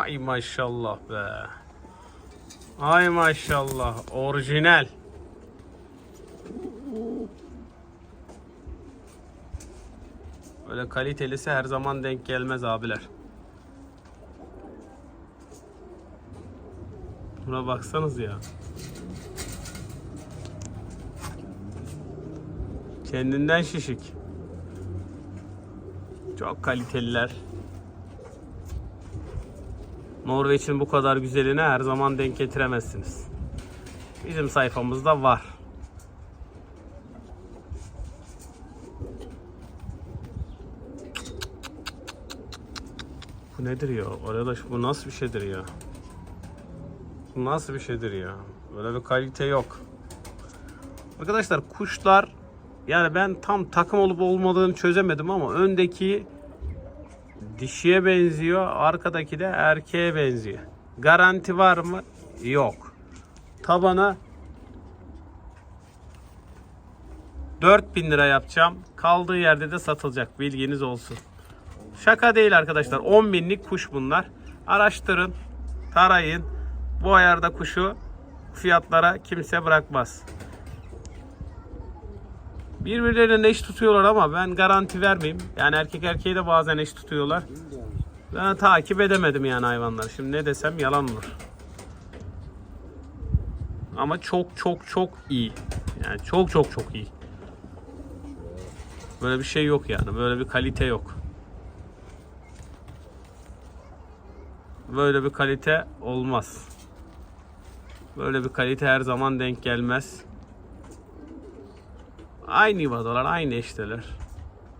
Hay maşallah be. Ay maşallah. Orijinal. Öyle kalitelisi her zaman denk gelmez abiler. Buna baksanız ya. Kendinden şişik. Çok kaliteliler. Norveç'in bu kadar güzeline her zaman denk getiremezsiniz. Bizim sayfamızda var. Bu nedir ya? Arkadaş bu nasıl bir şeydir ya? Bu nasıl bir şeydir ya? Böyle bir kalite yok. Arkadaşlar kuşlar yani ben tam takım olup olmadığını çözemedim ama öndeki dişiye benziyor, arkadaki de erkeğe benziyor. Garanti var mı? Yok. Tabana 4000 lira yapacağım. Kaldığı yerde de satılacak. Bilginiz olsun. Şaka değil arkadaşlar. 10 binlik kuş bunlar. Araştırın, tarayın. Bu ayarda kuşu fiyatlara kimse bırakmaz. Birbirlerine eş tutuyorlar ama ben garanti vermeyeyim. Yani erkek erkeği de bazen eş tutuyorlar. Ben takip edemedim yani hayvanları. Şimdi ne desem yalan olur. Ama çok çok çok iyi. Yani çok çok çok iyi. Böyle bir şey yok yani. Böyle bir kalite yok. Böyle bir kalite olmaz. Böyle bir kalite her zaman denk gelmez. Aynı yuvadalar, aynı eşteler.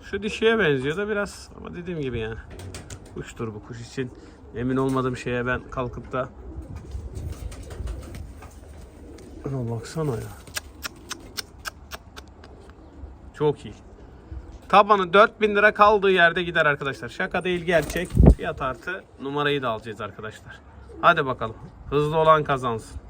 Şu dişiye benziyor da biraz ama dediğim gibi yani. Kuştur bu kuş için. Emin olmadığım şeye ben kalkıp da Ana baksana ya. Çok iyi. Tabanı 4000 lira kaldığı yerde gider arkadaşlar. Şaka değil gerçek. Fiyat artı numarayı da alacağız arkadaşlar. Hadi bakalım. Hızlı olan kazansın.